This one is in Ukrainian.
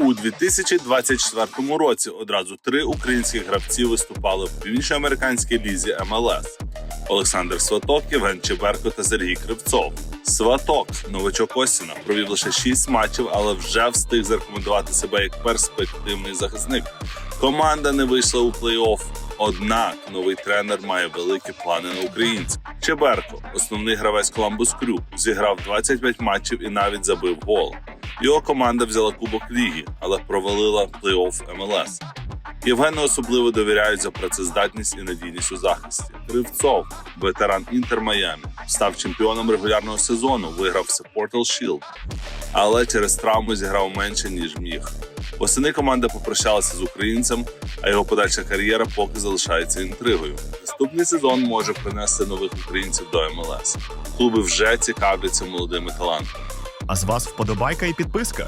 У 2024 році одразу три українські гравці виступали в північноамериканській лізі МЛС: Олександр Сваток, Євген Чеберко та Сергій Кривцов. Сваток, новачок Осіна, провів лише 6 матчів, але вже встиг зарекомендувати себе як перспективний захисник. Команда не вийшла у плей-офф. Однак новий тренер має великі плани на українців. Чеберко, основний гравець Коламбус Крю, зіграв 25 матчів і навіть забив гол. Його команда взяла кубок ліги, але провалила плей-офф МЛС. Євгену особливо довіряють за працездатність і надійність у захисті. Кривцов, ветеран Інтер Майами, став чемпіоном регулярного сезону, виграв Supportal Shield, але через травму зіграв менше ніж міг. Восени команда попрощалася з українцем, а його подальша кар'єра поки залишається інтригою. Наступний сезон може принести нових українців до МЛС. Клуби вже цікавляться молодими талантами. А з вас вподобайка і підписка.